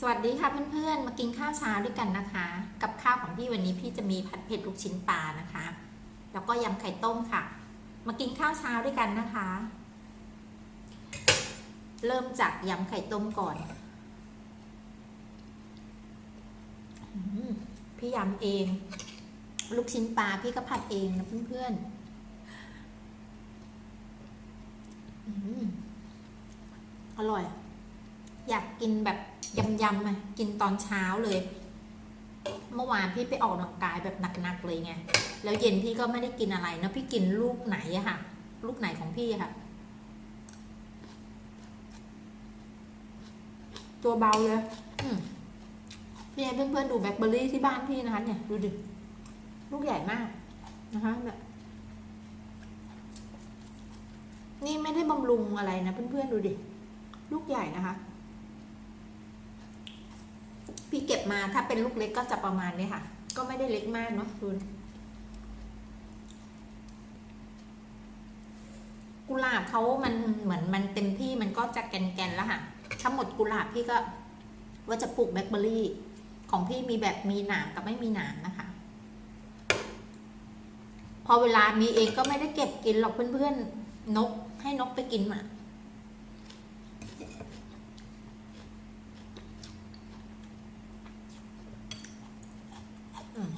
สวัสดีค่ะเพื่อนๆ มากินข้าวเช้าด้วยกันนะคะ กับข้าวของพี่วันนี้พี่จะมีผัดเผ็ดลูกชิ้นปลานะคะ แล้วก็ยำไข่ต้มค่ะ มากินข้าวเช้าด้วยกันนะคะ เริ่มจากยำไข่ต้มก่อนอพี่ยำเอง ลูกชิ้นปลาพี่ก็ผัดเองนะเพื่อนๆอร่อย อยากกินแบบยำๆอะกินตอนเช้าเลย เมื่อวานพี่ไปออกกำลังกายแบบหนักๆเลยไง แล้วเย็นพี่ก็ไม่ได้กินอะไรนะพี่กินลูกไหนอะค่ะ ลูกไหนของพี่อะค่ะ ตัวเบาเลยพี่ให้เพื่อนๆดูแบล็คเบอร์รี่ที่บ้านพี่นะคะเนี่ยดูดิลูกใหญ่มากนะคะแบบนี่ไม่ได้บำรุงอะไรนะเพื่อนๆดูดิ ลูกใหญ่นะคะ พี่เก็บมาถ้าเป็นลูกเล็กก็จะประมาณนี้ค่ะ ก็ไม่ได้เล็กมากเนาะคุณกุหลาบเขามันเหมือนมันเต็มที่มันก็จะแกนๆแล้วค่ะถ้าหมดกุหลาบพี่ก็ว่าจะปลูกแบล็คเบอร์รี่ ของพี่มีแบบมีหนามกับไม่มีหนามนะคะ พอเวลามีเองก็ไม่ได้เก็บกินหรอกเพื่อนๆนกให้นกไปกินมา อืม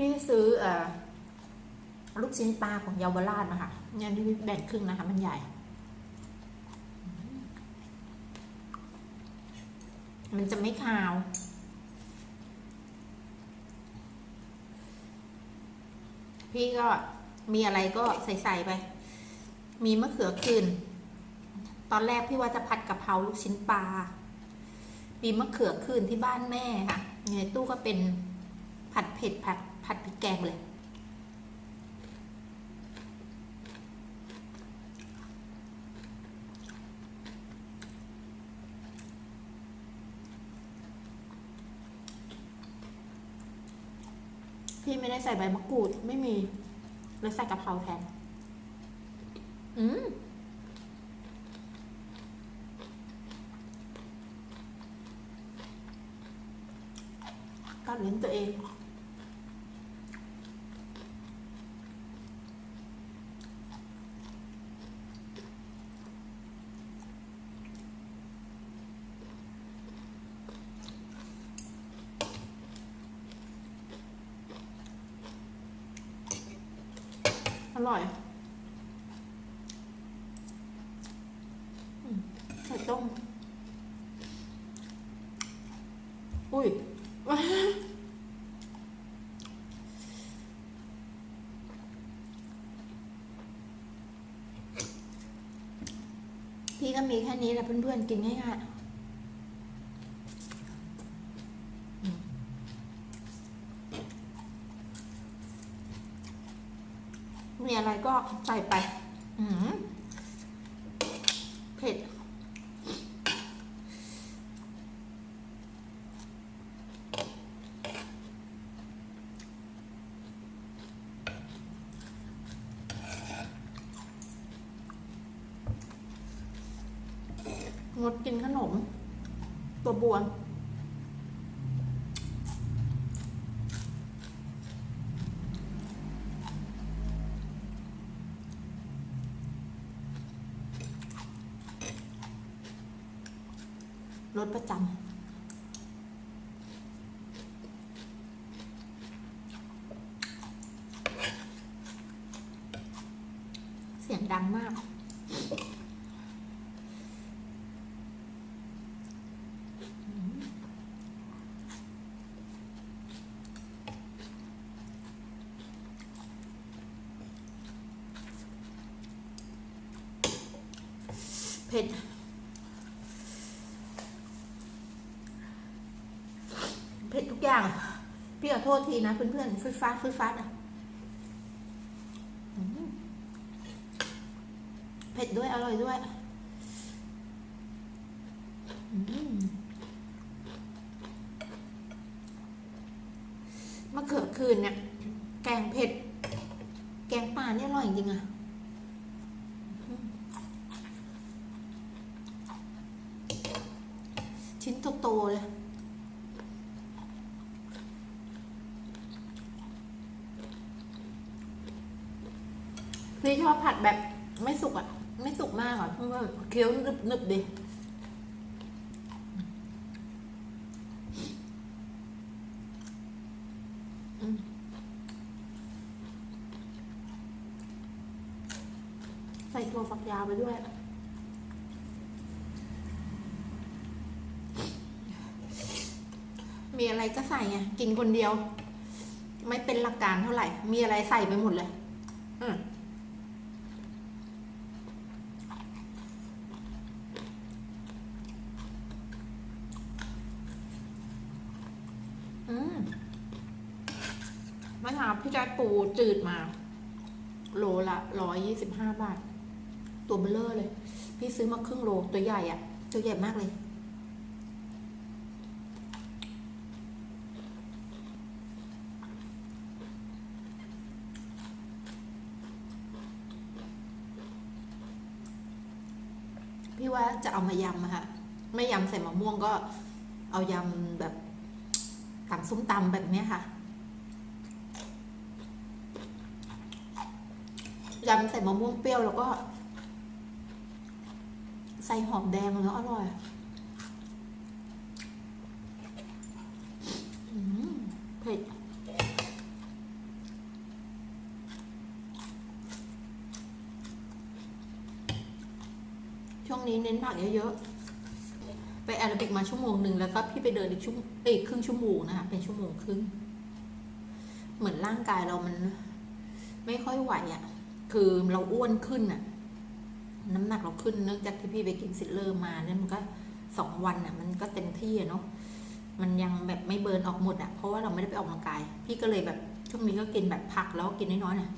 พี่ซื้อเอ่อลูกชิ้นปลาของเยาวราชนะคะเนี่ยที่พี่แบ่งครึ่งนะคะ มันใหญ่ มันจะไม่คาว พี่ก็มีอะไรก็ใส่ๆไป มีมะเขือคืน ตอนแรกพี่ว่าจะผัดกะเพราลูกชิ้นปลา มีมะเขือคืนที่บ้านแม่ค่ะในตู้ก็เป็นผัดเผ็ดผัด ผัดพริกแกงเลยพี่ไม่ได้ใส่ใบมะกรูดไม่มีเลยใส่กะเพราแทน อืมกัดลิ้นตัวเอง ร่อยอืมไข่ต้ม อุ้ยพี่ก็มีแค่นี้แหละเพื่อนๆ กินง่ายๆ มีอะไรก็ใส่ไป อืมเผ็ด งดกินขนม ตัวบวม รถประจำ เสียงดังมากเผ็ด เผ็ดทุก อย่าง พี่ขอโทษทีนะเพื่อนๆฟื้ฟ้าดฟื้ฟ้าดอะอืมผ็ดด้วย อร่อยด้วยมะเขือคืนเนี่ย แกงเผ็ด แกงป่าเนี่ยอร่อยจริงๆอะชิ้นโตๆเลย พี่ชอบผัดแบบไม่สุกอะไม่สุกมากอะเพราะว่าเคี้ยวนึบนึบๆดีอืมใส่ตัวฝักยาวไปด้วย มีอะไรก็ใส่ไง กินคนเดียว ไม่เป็นหลักการเท่าไหร่ มีอะไรใส่ไปหมดเลย อืม อืมเมื่อเช้าพี่ได้ปูจืดมา โลละร้อยยี่สิบห้าบาท ตัวเบลเลอร์เลย พี่ ซื้อมาครึ่งโลตัวใหญ่อะตัวใหญ่มากเลยพี่ว่าจะเอามายำอะค่ะไม่ยำใส่มะม่วงก็เอายำแบบตำส้มตำแบบนี้ค่ะยำใส่มะม่วงเปรี้ยวแล้วก็ ใส่หอมแดงแล้วอร่อยอืมเผ็ดช่วงนี้เน้นผักเยอะๆ ไปแอโรบิกมาชั่วโมงหนึ่งแล้วก็พี่ไปเดินอีกชั่วอีกครึ่งชั่วโมงนะคะเป็นชั่วโมงครึ่งเหมือนร่างกายเรามัน ไม่ค่อยไหวอะ่ะ คือเราอ้วนขึ้นอะ่ะ น้ำหนักเราขึ้นเนื่องจากที่พี่ไปกินซิลเลอร์มาเนี่ยมันก็สองวันอะ มันก็เต็มที่อะเนาะมันยังแบบไม่เบิร์นออกหมดอะเพราะว่าเราไม่ได้ไปออกกำลังกาย พี่ก็เลยแบบช่วงนี้ก็กินแบบผักแล้วก็กินน้อยๆน่ะ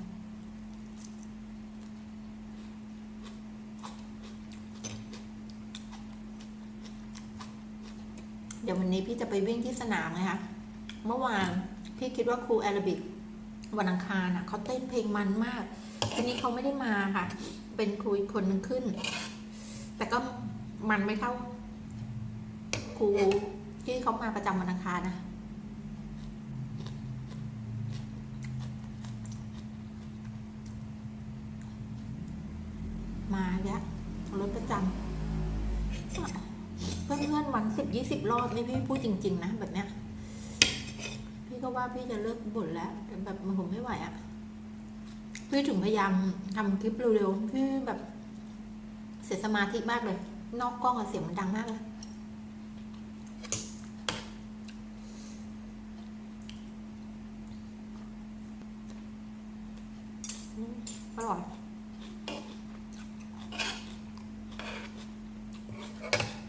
เดี๋ยววันนี้พี่จะไปวิ่งที่สนามไงคะเมื่อวานพี่คิดว่าครูแอโรบิกวันอังคารน่ะเขาเต้นเพลงมันมาก ทีนี้เขาไม่ได้มาค่ะ เป็นครูอีกคนนึงขึ้น แต่ก็มันไม่เท่า ครูที่เขามาประจำวันอังคารนะมาแล้วรถประจำเพื่อนๆวันสิบยี่สิบรอบนี่พี่พูดจริง ๆ นะ แบบเนี้ย พี่ก็ว่าพี่จะเลิกบ่นแล้วแต่แบบมันผมไม่ไหวอะ่ะ พี่ถึงพยายามทำคลิปเร็วๆพี่แบบ เสียสมาธิมากเลย นอกกล้องอะเสียงมันดังมากเลยอืมอร่อย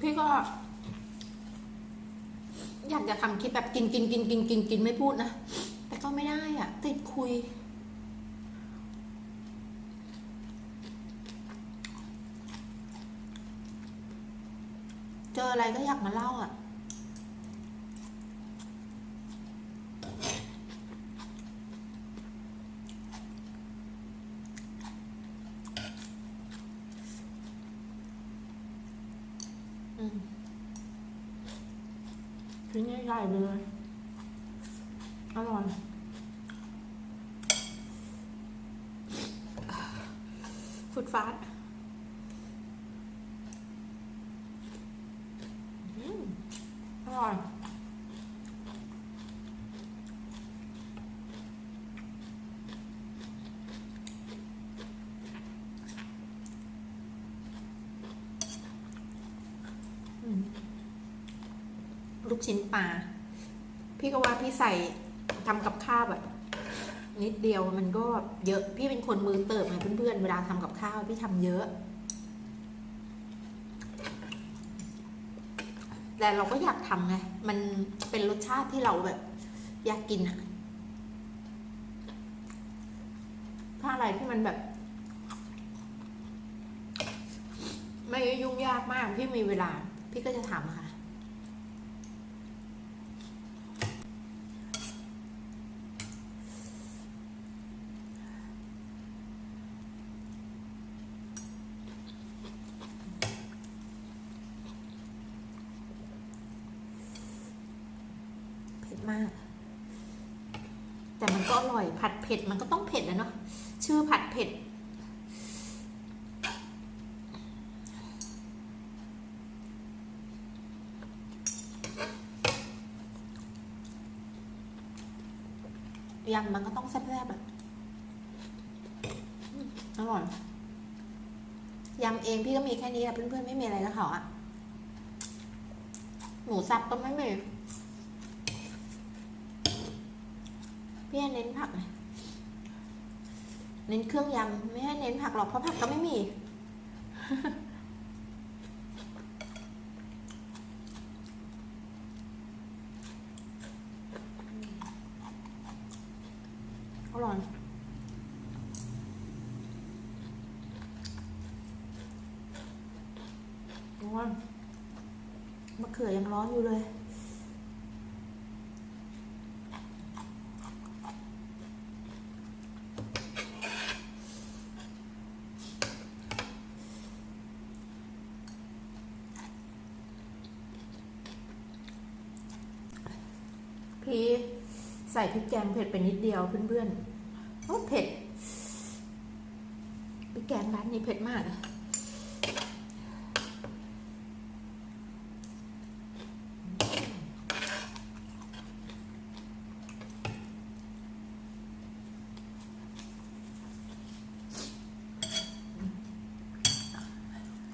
พี่ก็ อยากจะทำคลิปแบบกินกินกินกินกินกินไม่พูดนะ แต่ก็ไม่ได้อะ ติดคุย ออะไรก็อยากมาเล่าอะ อืมชิ้นใหญ่ๆเลย อร่อยฟุดฟาดอืมอร่อย อืม ลูกชิ้นปลา พี่ก็ว่าพี่ใส่ทำกับข้าวแบบนิดเดียวมันก็เยอะ พี่เป็นคนมือเติบไงเพื่อนๆ เวลาทำกับข้าวพี่ทำเยอะ แต่เราก็อยากทำไง มันเป็นรสชาติที่เราแบบ อยากกินอะถ้าอะไรที่มันแบบ ไม่ยุ่งยากมาก พี่มีเวลา พี่ก็จะทำค่ะ เผ็ดมาก แต่มัน ก็อร่อย ผัดเผ็ดมันก็ต้องเผ็ดนะเนาะชื่อผัดเผ็ด ยำมันก็ต้องแซ่บๆอะอืมอร่อยยำเองพี่ก็มีแค่นี้อะเพื่อนๆไม่มีอะไรแล้วเขาอะหมูสับก็ไม่มี พี่ให้เน้นผักเน้นเครื่องยำไม่ให้เน้นผักหรอกเพราะผักก็ไม่มี อร่อยโอ้ยมะเขือยังร้อนอยู่เลย พี่ ใส่พริกแกงเผ็ดไปนิดเดียวเพื่อนๆโอ้เผ็ดพริกแกงร้านนี้เผ็ดมากอะ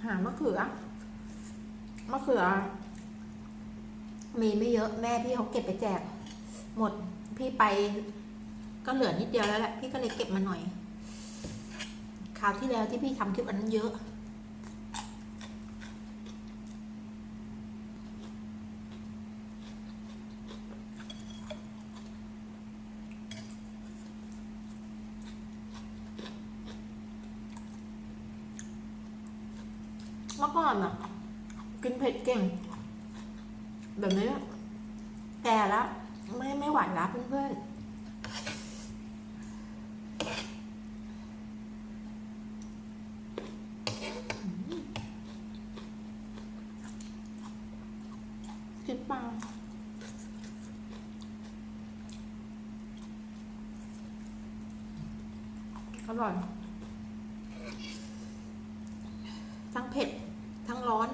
หามะเขือ มะเขือ มีไม่เยอะแม่พี่เขาเก็บไปแจก หมด พี่ไปก็เหลือนิดเดียวแล้วแหละ พี่ก็เลยเก็บมาหน่อย คราวที่แล้วที่พี่ทำคลิปอันนั้นเยอะ เมื่อก่อนอะกินเผ็ดเก่ง แบบนี้แก่แล้ว ไม่ไม่ไหวแล้วเพื่อน ๆกินเปล่าอร่อย ทั้งเผ็ด ทั้งร้อน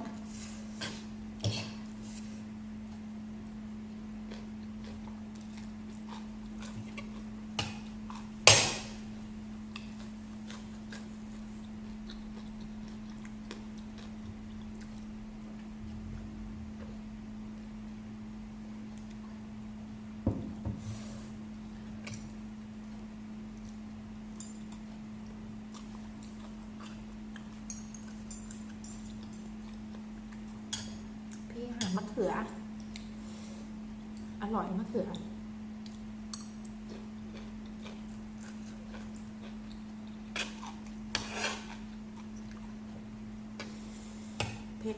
พี่หามะเขือ อร่อยมะเขือ เผ็ด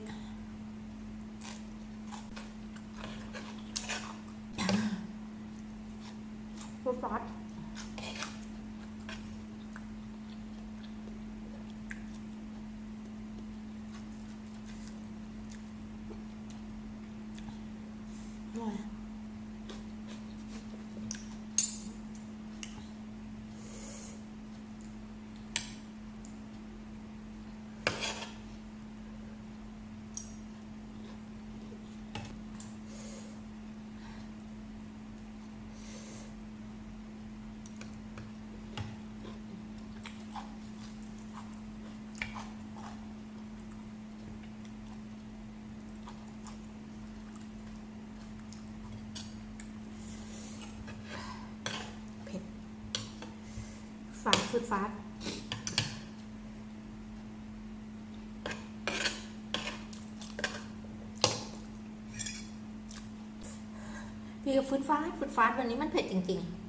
ฟูฟอส ฟาดฟืดฟัดพี่ก็ฟืดฟัดฟืดฟัดวันนี้มันเผ็ดจริง ๆ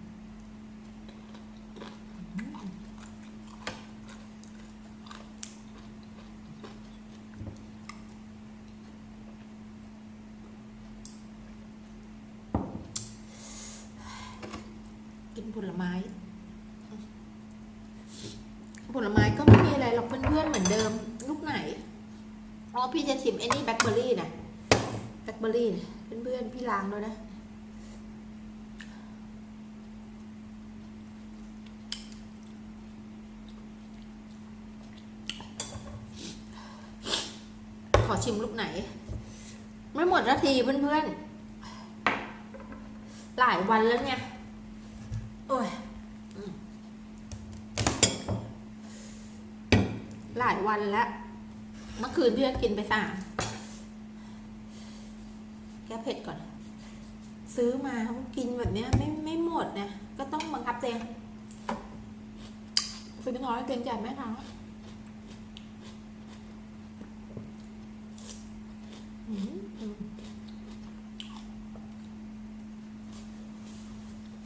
ลไม้ก็ไม่มีอะไรหรอกเพื่อนๆเหมือนเดิม ลูกไหน อ๋อพี่จะชิมไอ้นี่แบล็คเบอร์รี่นะแบล็คเบอร์รี่นะเพื่อนๆพี่ล้างด้วยนะ ข อชิมลูกไหน ไม่หมดนาทีเพื่อนๆ หลายวันแล้วเนี่ย โอ้ย หลายวันแล้ว เมื่อคืนเพี่ก็กินไปสามแก้เผ็ดก่อน ซื้อมากินแบบเนี้ยไม่ไม่หมดนะ ก็ต้องบังคับเองซื้อน้อยเกรงใจแม่ค้าอืมอืม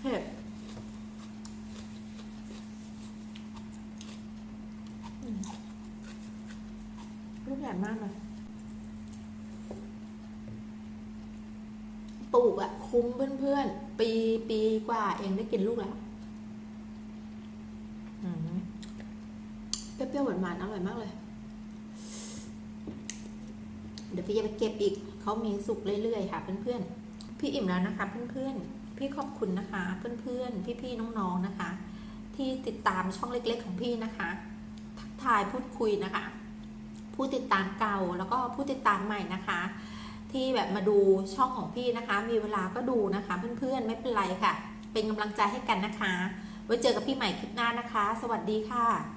เผ็ดอืมลูกใหญ่มากเลย ปลูกอะคุ้มเพื่อนๆ ปีปีกว่าเองได้กินลูกแล้วอืม เปรี้ยวๆหวานๆอร่อยมากเลย เดี๋ยวพี่จะไปเก็บอีก เขามีสุกเรื่อยๆค่ะ เพื่อนๆ พี่อิ่มแล้วนะคะ เพื่อนๆ พี่ขอบคุณนะคะ เพื่อนๆ พี่ๆ น้องๆ นะคะ ที่ติดตามช่องเล็กๆ ของพี่นะคะ ทักทายพูดคุยนะคะ ผู้ติดตามเก่าแล้วก็ผู้ติดตามใหม่นะคะ ที่แบบมาดูช่องของพี่นะคะ มีเวลาก็ดูนะคะ เพื่อนๆ ไม่เป็นไรค่ะ เป็นกำลังใจให้กันนะคะ ไว้เจอกับพี่ใหม่คลิปหน้านะคะ สวัสดีค่ะ